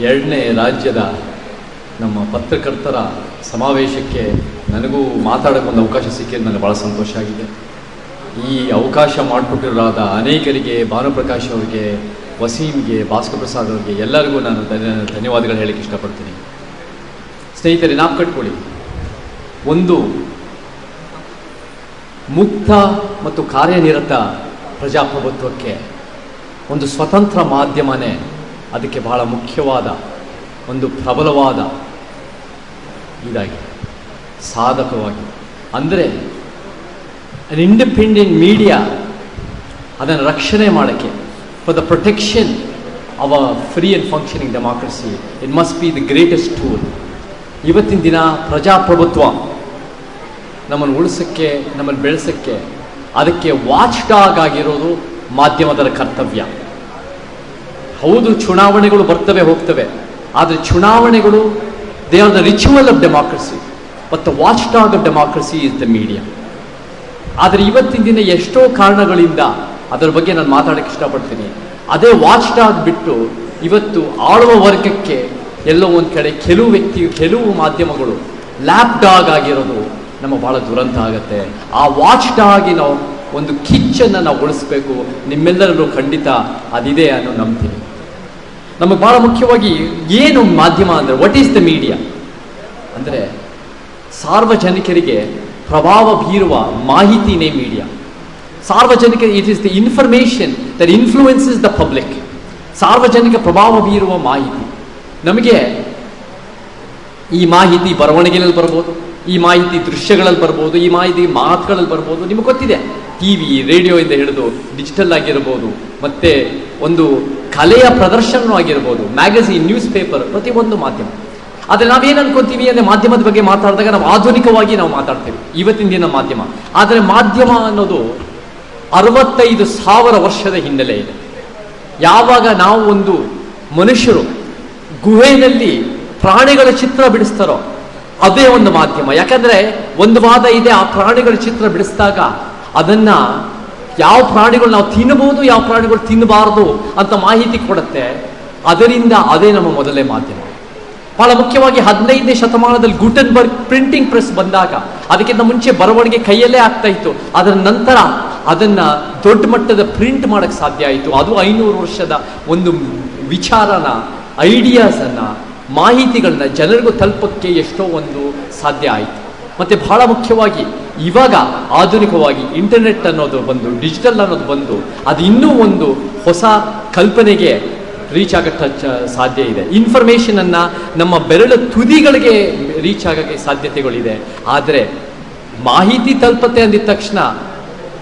ಎರಡನೇ ರಾಜ್ಯದ ನಮ್ಮ ಪತ್ರಕರ್ತರ ಸಮಾವೇಶಕ್ಕೆ ನನಗೂ ಮಾತಾಡೋಕ್ಕೊಂದು ಅವಕಾಶ ಸಿಕ್ಕಿದ್ದು ನನಗೆ ಭಾಳ ಸಂತೋಷ ಆಗಿದೆ. ಈ ಅವಕಾಶ ಮಾಡಿಕೊಟ್ಟಿರೋದ ಅನೇಕರಿಗೆ, ಭಾನುಪ್ರಕಾಶ್ ಅವರಿಗೆ, ವಸೀಮ್ಗೆ, ಭಾಸ್ಕರ್ ಪ್ರಸಾದ್ ಅವರಿಗೆ ಎಲ್ಲರಿಗೂ ನಾನು ಧನ್ಯ, ಧನ್ಯವಾದಗಳು ಹೇಳಕ್ಕೆ ಇಷ್ಟಪಡ್ತೀನಿ. ಸ್ನೇಹಿತರೆ, ನಾವು ಕಟ್ಕೊಳ್ಳಿ. ಒಂದು ಮುಕ್ತ ಮತ್ತು ಕಾರ್ಯನಿರತ ಪ್ರಜಾಪ್ರಭುತ್ವಕ್ಕೆ ಒಂದು ಸ್ವತಂತ್ರ ಮಾಧ್ಯಮನೇ ಅದಕ್ಕೆ ಬಹಳ ಮುಖ್ಯವಾದ ಒಂದು ಪ್ರಬಲವಾದ ಇದಾಗಿದೆ. ಸಾಧಕವಾಗಿ. ಅಂದರೆ ಅನ್ ಇಂಡಿಪೆಂಡೆಂಟ್ ಮೀಡಿಯಾ ಅದನ್ನು ರಕ್ಷಣೆ ಮಾಡೋಕ್ಕೆ for the protection of free and functioning democracy it must be the greatest tool ಇವತ್ತಿನ ದಿನ ಪ್ರಜಾಪ್ರಭುತ್ವ ನಮ್ಮನ್ನು ಉಳಿಸೋಕ್ಕೆ, ನಮ್ಮನ್ನು ಬೆಳೆಸೋಕ್ಕೆ, ಅದಕ್ಕೆ ವಾಚ್ ಡಾಗ್ ಆಗಿರೋದು ಮಾಧ್ಯಮದ ಕರ್ತವ್ಯ. ಹೌದು, ಚುನಾವಣೆಗಳು ಬರ್ತವೆ, ಹೋಗ್ತವೆ. ಆದರೆ ಚುನಾವಣೆಗಳು they are the ritual of democracy but the watchdog of democracy is the media ಆದರೆ ಇವತ್ತಿನ ದಿನ ಎಷ್ಟೋ ಕಾರಣಗಳಿಂದ, ಅದರ ಬಗ್ಗೆ ನಾನು ಮಾತಾಡೋಕ್ಕೆ ಇಷ್ಟಪಡ್ತೀನಿ. ಅದೇ ವಾಚ್ ಡಾಗ್ ಬಿಟ್ಟು ಇವತ್ತು ಆಳುವ ವರ್ಗಕ್ಕೆ ಎಲ್ಲೋ ಒಂದು ಕಡೆ ಕೆಲವು ವ್ಯಕ್ತಿ, ಕೆಲವು ಮಾಧ್ಯಮಗಳು ಲ್ಯಾಪ್ ಡಾಗ್ ಆಗಿರೋದು ನಮ್ಮ ಭಾಳ ದುರಂತ ಆಗುತ್ತೆ. ಆ ವಾಚ್ ಡಾಗಿನ ಒಂದು ಕಿಚ್ಚನ್ನು ನಾವು ಉಳಿಸ್ಬೇಕು. ನಿಮ್ಮೆಲ್ಲರಲ್ಲೂ ಖಂಡಿತ ಅದಿದೆ ಅನ್ನೋ ನಂಬ್ತೀನಿ ನಮಗೆ ಬಹಳ ಮುಖ್ಯವಾಗಿ ಏನು ಮಾಧ್ಯಮ ಅಂದರೆ ವಾಟ್ ಈಸ್ ದ ಮೀಡಿಯಾ ಅಂದರೆ, ಸಾರ್ವಜನಿಕರಿಗೆ ಪ್ರಭಾವ ಬೀರುವ ಮಾಹಿತಿನೇ ಮೀಡಿಯಾ ಸಾರ್ವಜನಿಕ it is the information that influences the public ಸಾರ್ವಜನಿಕ ಪ್ರಭಾವ ಬೀರುವ ಮಾಹಿತಿ. ನಮಗೆ ಈ ಮಾಹಿತಿ ಬರವಣಿಗೆಯಲ್ಲಿ ಬರ್ಬೋದು, ಈ ಮಾಹಿತಿ ದೃಶ್ಯಗಳಲ್ಲಿ ಬರ್ಬೋದು, ಈ ಮಾಹಿತಿ ಮಾತುಗಳಲ್ಲಿ ಬರ್ಬೋದು, ನಿಮಗೆ ಗೊತ್ತಿದೆ. ಟಿ ವಿ ರೇಡಿಯೋಯಿಂದ ಹಿಡಿದು ಡಿಜಿಟಲ್ ಆಗಿರ್ಬೋದು, ಮತ್ತೆ ಒಂದು ಕಲೆಯ ಪ್ರದರ್ಶನವೂ ಆಗಿರ್ಬೋದು ಮ್ಯಾಗಝೀನ್ ನ್ಯೂಸ್ ಪೇಪರ್ ಪ್ರತಿಯೊಂದು ಮಾಧ್ಯಮ. ಆದರೆ ನಾವೇನು ಅನ್ಕೋತೀವಿ ಅಂದರೆ ಮಾಧ್ಯಮದ ಬಗ್ಗೆ ಮಾತಾಡಿದಾಗ ನಾವು ಆಧುನಿಕವಾಗಿ ನಾವು ಮಾತಾಡ್ತೀವಿ, ಇವತ್ತಿನ ದಿನ ಮಾಧ್ಯಮ. ಆದರೆ ಮಾಧ್ಯಮ ಅನ್ನೋದು ಅರವತ್ತೈದು ಸಾವಿರ ವರ್ಷದ ಹಿನ್ನೆಲೆ ಇದೆ. ಯಾವಾಗ ನಾವು ಒಂದು ಮನುಷ್ಯರು ಗುಹೆಯಲ್ಲಿ ಪ್ರಾಣಿಗಳ ಚಿತ್ರ ಬಿಡಿಸ್ತಾರೋ ಅದೇ ಒಂದು ಮಾಧ್ಯಮ. ಯಾಕಂದರೆ ಒಂದು ವಾದ ಇದೆ, ಆ ಪ್ರಾಣಿಗಳ ಚಿತ್ರ ಬಿಡಿಸಿದಾಗ ಅದನ್ನ ಯಾವ ಪ್ರಾಣಿಗಳು ನಾವು ತಿನ್ನಬಹುದು, ಯಾವ ಪ್ರಾಣಿಗಳು ತಿನ್ನಬಾರದು ಅಂತ ಮಾಹಿತಿ ಕೊಡುತ್ತೆ. ಅದರಿಂದ ಅದೇ ನಮ್ಮ ಮೊದಲೇ ಮಾಧ್ಯಮ ಬಹಳ ಮುಖ್ಯವಾಗಿ ಹದಿನೈದನೇ ಶತಮಾನದಲ್ಲಿ ಗುಟನ್ಬರ್ಗ್ ಪ್ರಿಂಟಿಂಗ್ ಪ್ರೆಸ್ ಬಂದಾಗ ಅದಕ್ಕಿಂತ ಮುಂಚೆ ಬರವಣಿಗೆ ಕೈಯಲ್ಲೇ ಆಗ್ತಾ ಇತ್ತು. ಅದರ ನಂತರ ಅದನ್ನ ದೊಡ್ಡ ಮಟ್ಟದ ಪ್ರಿಂಟ್ ಮಾಡಕ್ ಸಾಧ್ಯ ಆಯಿತು. ಅದು ಐನೂರು ವರ್ಷದ ಒಂದು ವಿಚಾರನ ಐಡಿಯಾಸ್ ಅನ್ನ ಮಾಹಿತಿಗಳನ್ನ ಜನರಿಗೂ ತಲುಪಕ್ಕೆ ಎಷ್ಟೋ ಒಂದು ಸಾಧ್ಯ ಆಯಿತು. ಮತ್ತೆ ಬಹಳ ಮುಖ್ಯವಾಗಿ ಇವಾಗ ಆಧುನಿಕವಾಗಿ ಇಂಟರ್ನೆಟ್ ಅನ್ನೋದು ಬಂದು ಡಿಜಿಟಲ್ ಅನ್ನೋದು ಬಂದು, ಅದು ಇನ್ನೂ ಒಂದು ಹೊಸ ಕಲ್ಪನೆಗೆ ರೀಚ್ ಆಗಕ್ಕೆ ಸಾಧ್ಯ ಇದೆ. ಇನ್ಫಾರ್ಮೇಷನ್ ಅನ್ನ ನಮ್ಮ ಬೆರಳು ತುದಿಗಳಿಗೆ ರೀಚ್ ಆಗಕ್ಕೆ ಸಾಧ್ಯತೆಗಳಿದೆ. ಆದರೆ ಮಾಹಿತಿ ತಲುಪತ್ತೆ ಅಂದಿದ ತಕ್ಷಣ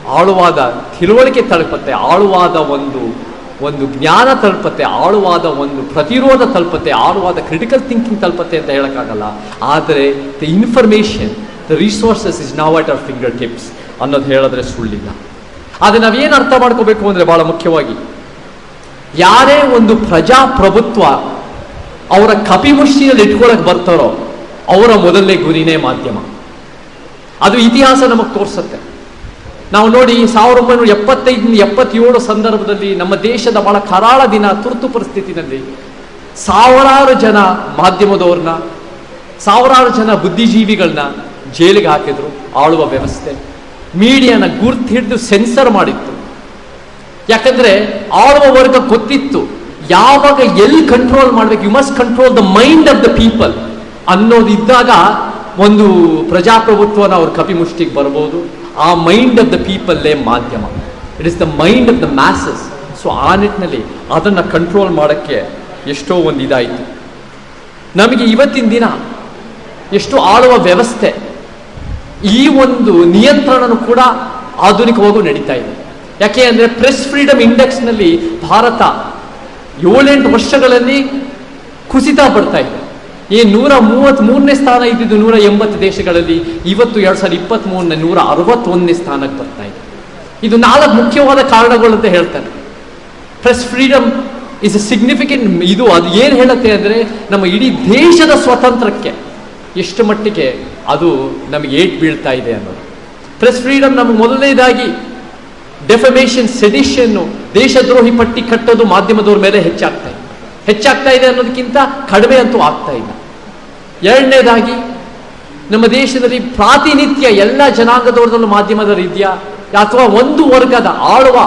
ಆಳುವಾದ ತಿಳುವಳಿಕೆ ತಲುಪತ್ತೆ. ಆಳುವಾದ ಒಂದು ಒಂದು ಜ್ಞಾನ ತಲುಪತ್ತೆ, ಆಳುವಾದ ಒಂದು ಪ್ರತಿರೋಧ ತಲುಪತ್ತೆ, ಆಳುವಾದ ಕ್ರಿಟಿಕಲ್ ಥಿಂಕಿಂಗ್ ತಲುಪತ್ತೆ ಅಂತ ಹೇಳೋಕ್ಕಾಗಲ್ಲ. ಆದರೆ the information the resources is now at our fingertips ಅನ್ನೋದು ಹೇಳಿದ್ರೆ ಸುಳ್ಳಿಲ್ಲ. ಆದರೆ ನಾವೇನು ಅರ್ಥ ಮಾಡ್ಕೋಬೇಕು ಅಂದರೆ ಭಾಳ ಮುಖ್ಯವಾಗಿ, ಯಾರೇ ಒಂದು ಪ್ರಜಾಪ್ರಭುತ್ವ ಅವರ ಕಪಿಮುಷ್ಟಿಯಲ್ಲಿ ಇಟ್ಕೊಳಕ್ ಬರ್ತಾರೋ, ಅವರ ಮೊದಲನೇ ಗುರಿನೇ ಮಾಧ್ಯಮ. ಅದು ಇತಿಹಾಸ ನಮಗೆ ತೋರಿಸುತ್ತೆ. ನಾವು ನೋಡಿ ಸಾವಿರದ ಒಂಬೈನೂರ ಎಪ್ಪತ್ತೈದರಿಂದ ಎಪ್ಪತ್ತೇಳು ಸಂದರ್ಭದಲ್ಲಿ ನಮ್ಮ ದೇಶದ ಬಹಳ ಕರಾಳ ದಿನ, ತುರ್ತು ಪರಿಸ್ಥಿತಿನಲ್ಲಿ ಸಾವಿರಾರು ಜನ ಮಾಧ್ಯಮದವ್ರನ್ನ, ಸಾವಿರಾರು ಜನ ಬುದ್ಧಿಜೀವಿಗಳನ್ನ ಜೈಲಿಗೆ ಹಾಕಿದ್ರು, ಆಳುವ ವ್ಯವಸ್ಥೆ. ಮೀಡಿಯಾನ ಗುರ್ತು ಹಿಡಿದು ಸೆನ್ಸರ್ ಮಾಡಿತ್ತು. ಯಾಕಂದ್ರೆ ಆಳುವ ವರ್ಗ ಗೊತ್ತಿತ್ತು, ಯಾವಾಗ ಎಲ್ಲಿ ಕಂಟ್ರೋಲ್ ಮಾಡ್ಬೇಕು you must control the mind of the people ಅನ್ನೋದಿದ್ದಾಗ ಒಂದು ಪ್ರಜಾಪ್ರಭುತ್ವನ ಅವ್ರ ಕಪಿಮುಷ್ಟಿಗೆ ಬರ್ಬೋದು. ಆ ಮೈಂಡ್ ಆಫ್ ದ ಪೀಪಲ್ಲೇ ಮಾಧ್ಯಮ. It is the mind of the masses so ಆ ನಿಟ್ಟಿನಲ್ಲಿ ಅದನ್ನು ಕಂಟ್ರೋಲ್ ಮಾಡೋಕ್ಕೆ ಎಷ್ಟೋ ಒಂದು ಇದಾಯಿತು. ನಮಗೆ ಇವತ್ತಿನ ದಿನ ಎಷ್ಟು ಆಳುವ ವ್ಯವಸ್ಥೆ, ಈ ಒಂದು ನಿಯಂತ್ರಣನು ಕೂಡ ಆಧುನಿಕವಾಗೂ ನಡೀತಾ ಇದೆ. ಯಾಕೆ ಅಂದರೆ ಪ್ರೆಸ್ ಫ್ರೀಡಮ್ ಇಂಡೆಕ್ಸ್ನಲ್ಲಿ ಭಾರತ ಏಳೆಂಟು ವರ್ಷಗಳಲ್ಲಿ ಕುಸಿತ ಪಡ್ತಾ ಇದೆ. ಈ ನೂರ ಮೂವತ್ತ್ ಮೂರನೇ ಸ್ಥಾನ ಇದ್ದಿದ್ದು ನೂರ ಎಂಬತ್ತು ದೇಶಗಳಲ್ಲಿ ಇವತ್ತು ಎರಡ್ ಸಾವಿರದ ಇಪ್ಪತ್ತ್ ಮೂರನೇ ನೂರ ಅರವತ್ತೊಂದನೇ ಸ್ಥಾನಕ್ಕೆ ಬರ್ತಾ ಇದೆ. ಇದು ನಾಲ್ಕು ಮುಖ್ಯವಾದ ಕಾರಣಗಳು ಅಂತ ಹೇಳ್ತಾರೆ press freedom is a significant ಇದು ಅದು ಏನು ಹೇಳುತ್ತೆ ಅಂದರೆ ನಮ್ಮ ಇಡೀ ದೇಶದ ಸ್ವಾತಂತ್ರ್ಯಕ್ಕೆ ಎಷ್ಟು ಮಟ್ಟಿಗೆ ಅದು ನಮಗೆ ಏಟ್ ಬೀಳ್ತಾ ಇದೆ ಅನ್ನೋದು. ಪ್ರೆಸ್ ಫ್ರೀಡಮ್ ನಮಗೆ ಮೊದಲನೇದಾಗಿ ಡೆಫಮೇಷನ್ ಸೆಡಿಷನ್ನು ದೇಶದ್ರೋಹಿ ಪಟ್ಟಿ ಕಟ್ಟೋದು ಮಾಧ್ಯಮದವ್ರ ಮೇಲೆ ಹೆಚ್ಚಾಗ್ತಾ ಇದೆ. ಹೆಚ್ಚಾಗ್ತಾ ಇದೆ ಅನ್ನೋದಕ್ಕಿಂತ ಕಡಿಮೆ ಅಂತೂ ಆಗ್ತಾ ಇಲ್ಲ. ಎರಡನೇದಾಗಿ, ನಮ್ಮ ದೇಶದಲ್ಲಿ ಪ್ರಾತಿನಿತ್ಯ ಎಲ್ಲ ಜನಾಂಗದವರದಲ್ಲೂ ಮಾಧ್ಯಮದ ರೀತಿಯ ಅಥವಾ ಒಂದು ವರ್ಗದ ಆಳುವ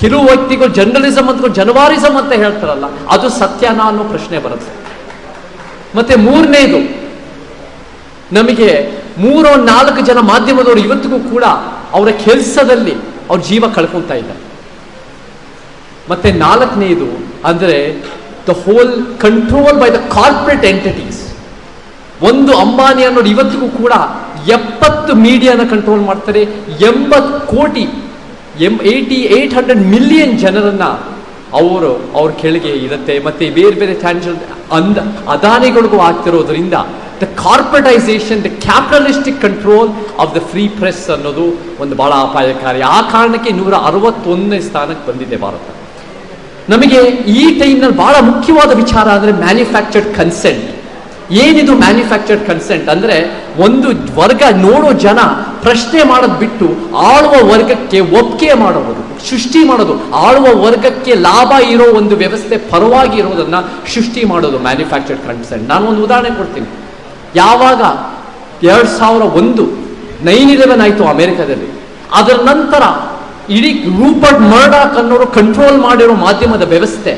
ಕಿರು ವ್ಯಕ್ತಿಗೂ ಜರ್ನಲಿಸಮ್ ಅಂತ ಜನವಾರಿಸಮ್ ಅಂತ ಹೇಳ್ತಾರಲ್ಲ, ಅದು ಸತ್ಯನ ಅನ್ನೋ ಪ್ರಶ್ನೆ ಬರುತ್ತೆ. ಮತ್ತೆ ಮೂರನೇದು, ನಮಗೆ ಮೂರೋ ನಾಲ್ಕು ಜನ ಮಾಧ್ಯಮದವರು ಇವತ್ತಿಗೂ ಕೂಡ ಅವರ ಕೆಲಸದಲ್ಲಿ ಅವ್ರ ಜೀವ ಕಳ್ಕೊಳ್ತಾ ಇದ್ದಾರೆ. ಮತ್ತೆ ನಾಲ್ಕನೇದು ಅಂದರೆ the whole control by the corporate entities ಒಂದು ಅಂಬಾನಿ ಅನ್ನೋದು ಇವತ್ತಿಗೂ ಕೂಡ ಎಪ್ಪತ್ತು ಮೀಡಿಯಾನ ಕಂಟ್ರೋಲ್ ಮಾಡ್ತಾರೆ. ಎಂಬತ್ತು ಕೋಟಿ, M eighty eight hundred million ಜನರನ್ನ ಅವರು ಅವ್ರ ಕೆಳಗೆ ಇರುತ್ತೆ. ಮತ್ತೆ ಬೇರೆ ಬೇರೆ ಚಾನಲ್ ಅಂದ ಅದಾನಿಗಳಿಗೂ ಆಗ್ತಿರೋದ್ರಿಂದ the corporatisation the capitalistic control of the free press ಅನ್ನೋದು ಒಂದು ಬಹಳ ಅಪಾಯಕಾರಿ. ಆ ಕಾರಣಕ್ಕೆ ನೂರ ಅರವತ್ತೊಂದನೇ ಸ್ಥಾನಕ್ಕೆ ಬಂದಿದೆ ಭಾರತ. ನಮಗೆ ಈ ಟೈಮ್ನಲ್ಲಿ ಬಹಳ ಮುಖ್ಯವಾದ ವಿಚಾರ ಅಂದರೆ ಮ್ಯಾನುಫ್ಯಾಕ್ಚರ್ಡ್ ಕನ್ಸೆಂಟ್ ಏನಿದು ಮ್ಯಾನುಫ್ಯಾಕ್ಚರ್ಡ್ ಕನ್ಸೆಂಟ್ ಅಂದ್ರೆ ಒಂದು ವರ್ಗ ನೋಡೋ ಜನ ಪ್ರಶ್ನೆ ಮಾಡೋದು ಬಿಟ್ಟು ಆಳುವ ವರ್ಗಕ್ಕೆ ಒಪ್ಪಿಗೆ ಮಾಡೋದು, ಸೃಷ್ಟಿ ಮಾಡೋದು. ಆಳುವ ವರ್ಗಕ್ಕೆ ಲಾಭ ಇರೋ ಒಂದು ವ್ಯವಸ್ಥೆ ಪರವಾಗಿ ಇರೋದನ್ನ ಸೃಷ್ಟಿ ಮಾಡೋದು ಮ್ಯಾನುಫ್ಯಾಕ್ಚರ್ಡ್ ಕನ್ಸೆಂಟ್ ನಾನು ಒಂದು ಉದಾಹರಣೆ ಕೊಡ್ತೀನಿ. ಯಾವಾಗ ಎರಡು ಸಾವಿರ ಒಂದು ನೈನ್ ಇಲೆವೆನ್ ಆಯಿತು ಅಮೆರಿಕದಲ್ಲಿ. ಅದರ ನಂತರ ಇಡೀ ರೂಪರ್ಟ್ ಮರ್ಡಾಕ್ ಅನ್ನೋರು ಕಂಟ್ರೋಲ್ ಮಾಡಿರೋ ಮಾಧ್ಯಮದ ವ್ಯವಸ್ಥೆ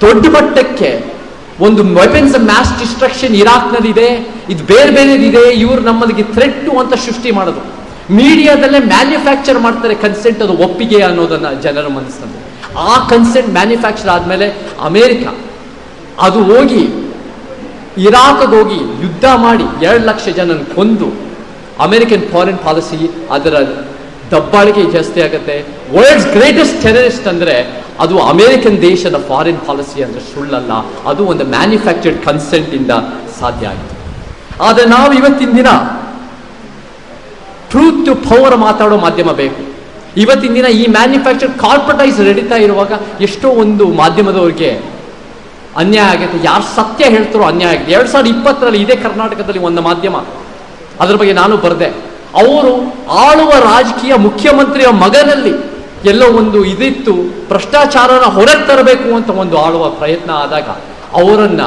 ದೊಡ್ಡ ಮಟ್ಟಕ್ಕೆ ಒಂದು ವೆಪನ್ಸ್ ಮ್ಯಾಸ್ ಡಿಸ್ಟ್ರಕ್ಷನ್ ಇರಾಕ್ನಲ್ಲಿ ಇದೆ ಬೇರೆ ಬೇರೆದಿದೆ, ಇವರು ನಮ್ಮಲ್ಲಿಗೆ ಥ್ರೆಟ್ಟು ಅಂತ ಸೃಷ್ಟಿ ಮಾಡೋದು. ಮೀಡಿಯಾದಲ್ಲೇ ಮ್ಯಾನುಫ್ಯಾಕ್ಚರ್ ಮಾಡ್ತಾರೆ ಕನ್ಸೆಂಟ್ ಅದು ಒಪ್ಪಿಗೆ ಅನ್ನೋದನ್ನು ಜನರ ಮನಸ್ಸಿನಲ್ಲಿ. ಆ ಕನ್ಸೆಂಟ್ ಮ್ಯಾನುಫ್ಯಾಕ್ಚರ್ ಆದಮೇಲೆ ಅಮೇರಿಕ, ಅದು ಹೋಗಿ, ಇರಾಕ್ಗೆ ಹೋಗಿ ಯುದ್ಧ ಮಾಡಿ ಎರಡು ಲಕ್ಷ ಜನನ ಕೊಂದು, ಅಮೇರಿಕನ್ ಫಾರಿನ್ ಪಾಲಿಸಿ ಅದರ ದಬ್ಬಾಳಿಕೆ ಜಾಸ್ತಿ ಆಗುತ್ತೆ. ವರ್ಲ್ಡ್ಸ್ ಗ್ರೇಟೆಸ್ಟ್ ಟೆರರಿಸ್ಟ್ ಅಂದ್ರೆ ಅದು ಅಮೆರಿಕನ್ ದೇಶದ ಫಾರಿನ್ ಪಾಲಿಸಿ ಅಂದರೆ ಸುಳ್ಳಲ್ಲ. ಅದು ಒಂದು ಮ್ಯಾನುಫ್ಯಾಕ್ಚರ್ಡ್ ಕನ್ಸೆಂಟ್ ಇಂದ ಸಾಧ್ಯ ಆಯಿತು ಆದರೆ ನಾವು ಇವತ್ತಿನ ದಿನ ಟ್ರೂತ್ ಟು ಪವರ್ ಮಾತಾಡೋ ಮಾಧ್ಯಮ ಬೇಕು. ಇವತ್ತಿನ ದಿನ ಈ ಮ್ಯಾನುಫ್ಯಾಕ್ಚರ್ ಕಾರ್ಪೊರೇಟೈಸ್ ನಡೀತಾ ಇರುವಾಗ ಎಷ್ಟೋ ಒಂದು ಮಾಧ್ಯಮದವರಿಗೆ ಅನ್ಯಾಯ ಆಗುತ್ತೆ. ಯಾರು ಸತ್ಯ ಹೇಳ್ತಾರೋ ಅನ್ಯಾಯ ಆಗಿದೆ. ಎರಡ್ ಸಾವಿರದ ಇಪ್ಪತ್ತರಲ್ಲಿ ಇದೇ ಕರ್ನಾಟಕದಲ್ಲಿ ಒಂದು ಮಾಧ್ಯಮ. ಅದ್ರ ಬಗ್ಗೆ ನಾನು ಬರೆದೆ. ಅವರು ಆಳುವ ರಾಜಕೀಯ ಮುಖ್ಯಮಂತ್ರಿಯ ಮಗನಲ್ಲಿ ಎಲ್ಲೋ ಒಂದು ಇದಿತ್ತು, ಭ್ರಷ್ಟಾಚಾರನ ಹೊರಗೆ ತರಬೇಕು ಅಂತ ಒಂದು ಆಳುವ ಪ್ರಯತ್ನ ಆದಾಗ ಅವರನ್ನು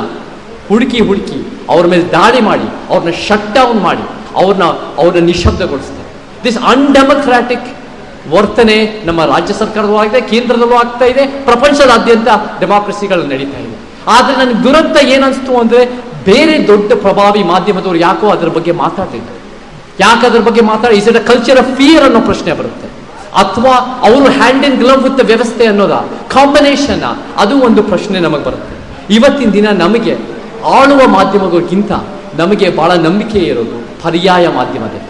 ಹುಡುಕಿ ಹುಡುಕಿ ಅವ್ರ ಮೇಲೆ ದಾಳಿ ಮಾಡಿ, ಅವ್ರನ್ನ ಶಟ್ ಡೌನ್ ಮಾಡಿ, ಅವ್ರನ್ನ ಅವ್ರನ್ನ ನಿಶಬ್ದಗೊಳಿಸ್ತಾರೆ ದಿಸ್ ಅನ್ಡೆಮೊಕ್ರಾಟಿಕ್ ವರ್ತನೆ ನಮ್ಮ ರಾಜ್ಯ ಸರ್ಕಾರದಲ್ಲೂ ಆಗಿದೆ, ಕೇಂದ್ರದಲ್ಲೂ ಆಗ್ತಾ ಇದೆ, ಪ್ರಪಂಚದಾದ್ಯಂತ ಡೆಮಾಕ್ರಸಿಗಳು ನಡೀತಾ ಇದೆ. ಆದರೆ ನನಗೆ ದುರಂತ ಏನನ್ಸ್ತು ಅಂದ್ರೆ ಬೇರೆ ದೊಡ್ಡ ಪ್ರಭಾವಿ ಮಾಧ್ಯಮದವರು ಯಾಕೋ ಅದರ ಬಗ್ಗೆ ಮಾತಾಡ್ತಿದ್ರು. ಯಾಕೆ ಅದ್ರ ಬಗ್ಗೆ ಮಾತಾಡಿ? Is it a culture of fear ಅನ್ನೋ ಪ್ರಶ್ನೆ ಬರುತ್ತೆ. ಅಥವಾ ಅವರು ಹ್ಯಾಂಡ್ ಇನ್ ಗ್ಲವ್ ವಿತ್ ವ್ಯವಸ್ಥೆ ಅನ್ನೋದ? ಕಾಂಬಿನೇಷನ್ ಅದು ಒಂದು ಪ್ರಶ್ನೆ ನಮಗೆ ಬರುತ್ತೆ. ಇವತ್ತಿನ ದಿನ ನಮಗೆ ಆಳುವ ಮಾಧ್ಯಮಗಳಿಗಿಂತ ನಮಗೆ ಬಹಳ ನಂಬಿಕೆ ಇರೋದು ಪರ್ಯಾಯ ಮಾಧ್ಯಮದಲ್ಲಿ.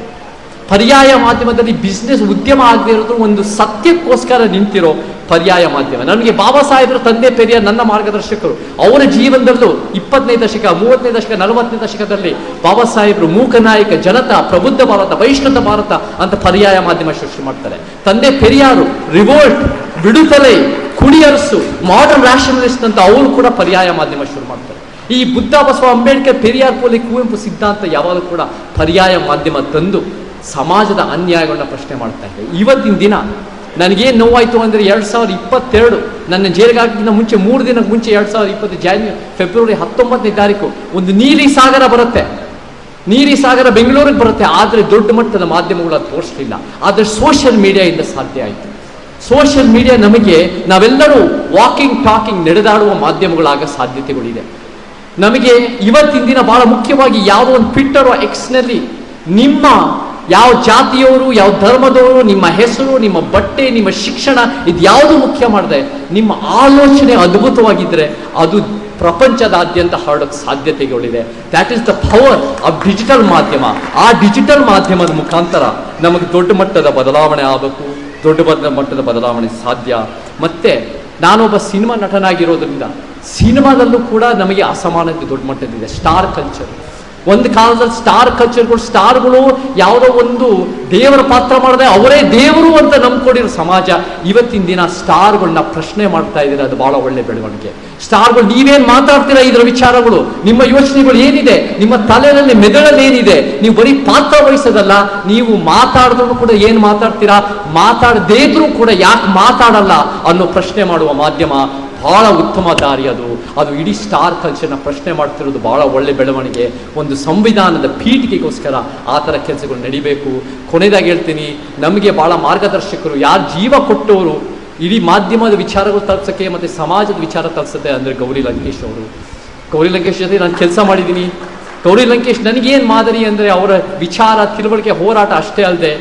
ಪರ್ಯಾಯ ಮಾಧ್ಯಮದಲ್ಲಿ ಬಿಸ್ನೆಸ್ ಉದ್ಯಮ ಆಗದೆ ಇರೋದು ಒಂದು ಸತ್ಯಕ್ಕೋಸ್ಕರ ನಿಂತಿರೋ ಪರ್ಯಾಯ ಮಾಧ್ಯಮ. ನನಗೆ ಬಾಬಾ ಸಾಹೇಬರು ತಂದೆ ಪೆರಿಯ ನನ್ನ ಮಾರ್ಗದರ್ಶಕರು. ಅವರ ಜೀವನದಲ್ಲೂ ಇಪ್ಪತ್ತನೇ ದಶಕ, ಮೂವತ್ತನೇ ದಶಕ, ನಲವತ್ತನೇ ದಶಕದಲ್ಲಿ ಬಾಬಾ ಸಾಹೇಬರು ಮೂಕನಾಯಕ ಜನತಾ, ಪ್ರಬುದ್ಧ ಭಾರತ ವೈಷ್ಣವ ಭಾರತ ಅಂತ ಪರ್ಯಾಯ ಮಾಧ್ಯಮ ಸೃಷ್ಟಿ ಮಾಡ್ತಾರೆ. ತಂದೆ ಪೆರಿಯಾರು ರಿವೋಲ್ಟ್ ಬಿಡುತ್ತಲೇ ಕುಡಿಯರ್ಸು ಮಾಡರ್ನ್ ರ್ಯಾಷನಲಿಸ್ಟ್ ಅಂತ ಅವರು ಕೂಡ ಪರ್ಯಾಯ ಮಾಧ್ಯಮ ಶುರು ಮಾಡ್ತಾರೆ. ಈ ಬುದ್ಧ ಬಸವ ಅಂಬೇಡ್ಕರ್ ಪೆರಿಯಾರ್ ಪೋಲಿ ಕುವೆಂಪು ಸಿದ್ಧಾಂತ ಯಾವಾಗಲೂ ಕೂಡ ಪರ್ಯಾಯ ಮಾಧ್ಯಮ ತಂದು ಸಮಾಜದ ಅನ್ಯಾಯಗಳನ್ನ ಪ್ರಶ್ನೆ ಮಾಡ್ತಾ ಇದೆ. ಇವತ್ತಿನ ದಿನ ನನಗೇನು ನೋವಾಯಿತು ಅಂದರೆ ಎರಡು ಸಾವಿರದ ಇಪ್ಪತ್ತೆರಡು ನನ್ನ ಜೈಲಿಗಾಗಕ್ಕಿಂತ ಮುಂಚೆ ಮೂರು ದಿನಕ್ಕೆ ಮುಂಚೆ ಎರಡು ಸಾವಿರದ ಇಪ್ಪತ್ತು ಜಾನ್ಯು ಫೆಬ್ರವರಿ ಹತ್ತೊಂಬತ್ತನೇ ತಾರೀಕು ಒಂದು ನೀಲಿ ಸಾಗರ ಬರುತ್ತೆ. ನೀಲಿ ಸಾಗರ ಬೆಂಗಳೂರಿಗೆ ಬರುತ್ತೆ. ಆದರೆ ದೊಡ್ಡ ಮಟ್ಟದ ಮಾಧ್ಯಮಗಳು ಅದು ತೋರಿಸಲಿಲ್ಲ. ಆದರೆ ಸೋಷಿಯಲ್ ಮೀಡಿಯಾದಿಂದ ಸಾಧ್ಯ ಆಯಿತು. ಸೋಷಿಯಲ್ ಮೀಡಿಯಾ ನಮಗೆ ನಾವೆಲ್ಲರೂ ವಾಕಿಂಗ್ ಟಾಕಿಂಗ್ ನಡೆದಾಡುವ ಮಾಧ್ಯಮಗಳಾಗ ಸಾಧ್ಯತೆಗಳಿದೆ. ನಮಗೆ ಇವತ್ತಿನ ದಿನ ಬಹಳ ಮುಖ್ಯವಾಗಿ ಯಾವುದೋ ಒಂದು ಟ್ವಿಟ್ಟರ್ ಎಕ್ಸ್ನಲ್ಲಿ ನಿಮ್ಮ ಯಾವ ಜಾತಿಯವರು, ಯಾವ ಧರ್ಮದವರು, ನಿಮ್ಮ ಹೆಸರು, ನಿಮ್ಮ ಬಟ್ಟೆ, ನಿಮ್ಮ ಶಿಕ್ಷಣ, ಇದು ಯಾವುದು ಮುಖ್ಯ ಮಾಡಿದೆ? ನಿಮ್ಮ ಆಲೋಚನೆ ಅದ್ಭುತವಾಗಿದ್ದರೆ ಅದು ಪ್ರಪಂಚದಾದ್ಯಂತ ಹರಡೋಕ್ಕೆ ಸಾಧ್ಯತೆಗಳಿದೆ. That is the power of digital ಮಾಧ್ಯಮ. ಆ ಡಿಜಿಟಲ್ ಮಾಧ್ಯಮದ ಮುಖಾಂತರ ನಮಗೆ ದೊಡ್ಡ ಮಟ್ಟದ ಬದಲಾವಣೆ ಆಗಬೇಕು. ದೊಡ್ಡ ಮಟ್ಟದ ಬದಲಾವಣೆ ಸಾಧ್ಯ. ಮತ್ತು ನಾನೊಬ್ಬ ಸಿನಿಮಾ ನಟನಾಗಿರೋದ್ರಿಂದ ಸಿನಿಮಾದಲ್ಲೂ ಕೂಡ ನಮಗೆ ಅಸಮಾನತೆ ದೊಡ್ಡ ಮಟ್ಟದಿದೆ ಸ್ಟಾರ್ ಕಲ್ಚರ್ ಒಂದು ಕಾಲದಲ್ಲಿ ಸ್ಟಾರ್ ಕಲ್ಚರ್ಗಳು ಸ್ಟಾರ್ಗಳು ಯಾವುದೋ ಒಂದು ದೇವರ ಪಾತ್ರ ಮಾಡದೆ ಅವರೇ ದೇವರು ಅಂತ ನಂಬ್ಕೊಂಡಿರೋ ಸಮಾಜ. ಇವತ್ತಿನ ದಿನ ಸ್ಟಾರ್ಗಳನ್ನ ಪ್ರಶ್ನೆ ಮಾಡ್ತಾ ಇದ್ದೀರಾ, ಅದು ಬಹಳ ಒಳ್ಳೆ ಬೆಳವಣಿಗೆ. ಸ್ಟಾರ್ಗಳು ನೀವೇನು ಮಾತಾಡ್ತೀರಾ ಇದರ ವಿಚಾರಗಳು? ನಿಮ್ಮ ಯೋಚನೆಗಳು ಏನಿದೆ? ನಿಮ್ಮ ತಲೆಯಲ್ಲಿ, ಮೆದುಳಲ್ಲಿ ಏನಿದೆ? ನೀವು ಬರೀ ಪಾತ್ರ ವಹಿಸೋದಲ್ಲ, ನೀವು ಮಾತಾಡಿದ್ರು ಕೂಡ ಏನು ಮಾತಾಡ್ತೀರಾ? ಮಾತಾಡದೇ ಇದ್ರೂ ಕೂಡ ಯಾಕೆ ಮಾತಾಡಲ್ಲ ಅನ್ನೋ ಪ್ರಶ್ನೆ ಮಾಡುವ ಮಾಧ್ಯಮ ಬಹಳ ಉತ್ತಮ ದಾರಿ ಅದು. ಅದು ಇಡೀ ಸ್ಟಾರ್ ಕಲ್ಚರ್ನ ಪ್ರಶ್ನೆ ಮಾಡ್ತಿರೋದು ಬಹಳ ಒಳ್ಳೆ ಬೆಳವಣಿಗೆ. ಒಂದು ಸಂವಿಧಾನದ ಪೀಠಿಗೆಗೋಸ್ಕರ ಆ ಥರ ಕೆಲಸಗಳು ನಡಿಬೇಕು. ಕೊನೆಯದಾಗಿ ಹೇಳ್ತೀನಿ, ನಮಗೆ ಬಹಳ ಮಾರ್ಗದರ್ಶಕರು, ಯಾರು ಜೀವ ಕೊಟ್ಟವರು ಇಡೀ ಮಾಧ್ಯಮದ ವಿಚಾರಗಳು ತಲುಪ್ಸಕ್ಕೆ ಮತ್ತು ಸಮಾಜದ ವಿಚಾರ ತಲುಪಿಸುತ್ತೆ ಅಂದರೆ ಗೌರಿ ಲಂಕೇಶ್ ಅವರು. ಗೌರಿ ಲಂಕೇಶ್ ಜೊತೆ ನಾನು ಕೆಲಸ ಮಾಡಿದ್ದೀನಿ. ಗೌರಿ ಲಂಕೇಶ್ ನನಗೇನು ಮಾದರಿ ಅಂದರೆ ಅವರ ವಿಚಾರ, ತಿಳುವಳಿಕೆ ಹೋರಾಟ ಅಷ್ಟೇ ಅಲ್ಲದೆ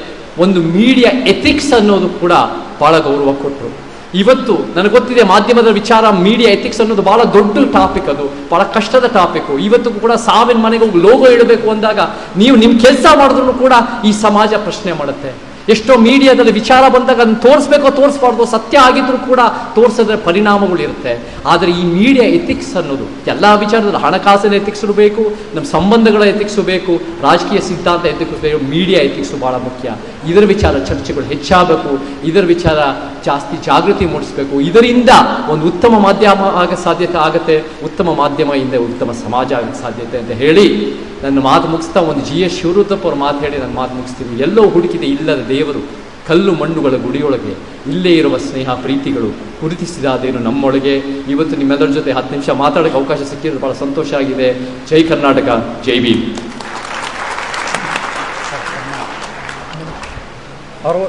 ಒಂದು ಮೀಡಿಯಾ ಎಥಿಕ್ಸ್ ಅನ್ನೋದು ಕೂಡ ಬಹಳ ಗೌರವ ಕೊಟ್ಟರು ಇವತ್ತು ನನಗೆ ಗೊತ್ತಿದೆ ಮಾಧ್ಯಮದ ವಿಚಾರ ಮೀಡಿಯಾ ಎಥಿಕ್ಸ್ ಅನ್ನೋದು ಬಹಳ ದೊಡ್ಡ ಟಾಪಿಕ್ ಅದು, ಬಹಳ ಕಷ್ಟದ ಟಾಪಿಕ್ ಇವತ್ತು ಕೂಡ ಸಾವಿನ ಮನೆಗೆ ಹೋಗಿ ಲೋಗೋ ಇಡಬೇಕು ಅಂದಾಗ ನೀವು ನಿಮ್ಮ ಕೆಲಸ ಮಾಡಿದ್ರು ಕೂಡ ಈ ಸಮಾಜ ಪ್ರಶ್ನೆ ಮಾಡುತ್ತೆ. ಎಷ್ಟೋ ಮೀಡಿಯಾದಲ್ಲಿ ವಿಚಾರ ಬಂದಾಗ ಅದನ್ನು ತೋರಿಸ್ಬೇಕೋ ತೋರಿಸ್ಬಾರ್ದು ಸತ್ಯ ಆಗಿದ್ರು ಕೂಡ ತೋರಿಸಿದ್ರೆ ಪರಿಣಾಮಗಳು ಇರುತ್ತೆ. ಆದರೆ ಈ ಮೀಡಿಯಾ ಎಥಿಕ್ಸ್ ಅನ್ನೋದು, ಎಲ್ಲ ವಿಚಾರದಲ್ಲಿ ಹಣಕಾಸಿನ ಎಥಿಕ್ಸ್ ಬೇಕು ನಮ್ಮ ಸಂಬಂಧಗಳ ಎಥಿಕ್ಸ್ ಬೇಕು, ರಾಜಕೀಯ ಸಿದ್ಧಾಂತ ಎಥಿಕ್ಸ್ ಬೇಕು ಮೀಡಿಯಾ ಎಥಿಕ್ಸ್ ಬಹಳ ಮುಖ್ಯ. ಇದರ ವಿಚಾರ ಚರ್ಚೆಗಳು ಹೆಚ್ಚಾಗಬೇಕು, ಇದರ ವಿಚಾರ ಜಾಸ್ತಿ ಜಾಗೃತಿ ಮೂಡಿಸಬೇಕು. ಇದರಿಂದ ಒಂದು ಉತ್ತಮ ಮಾಧ್ಯಮ ಆಗ ಸಾಧ್ಯತೆ ಆಗುತ್ತೆ, ಉತ್ತಮ ಮಾಧ್ಯಮ ಇಂದ ಉತ್ತಮ ಸಮಾಜ ಆಗ ಸಾಧ್ಯತೆ ಅಂತ ಹೇಳಿ ನನ್ನ ಮಾತು ಮುಗಿಸ್ತಾ ಒಂದು ಜಿ ಎಸ್ ಶಿವರುದ್ರಪ್ಪ ಅವ್ರ ಮಾತು ಹೇಳಿ ನನ್ನ ಮಾತು ಮುಗಿಸ್ತೀನಿ. ಎಲ್ಲೋ ಹುಡುಕಿದೆ ಇಲ್ಲದ ದೇವರು ಕಲ್ಲು ಮಣ್ಣುಗಳ ಗುಡಿಯೊಳಗೆ ಇಲ್ಲೇ ಇರುವ ಸ್ನೇಹ ಪ್ರೀತಿಗಳು ಗುರುತಿಸಿದಾದೇನು ನಮ್ಮೊಳಗೆ. ಇವತ್ತು ನಿಮ್ಮೆಲ್ಲರ ಜೊತೆ ಹತ್ತು ನಿಮಿಷ ಮಾತಾಡೋಕ್ಕೆ ಅವಕಾಶ ಸಿಕ್ಕಿರೋದು ಬಹಳ ಸಂತೋಷ ಆಗಿದೆ. ಜೈ ಕರ್ನಾಟಕ, ಜೈ ಭೀಮ್. ಅವರು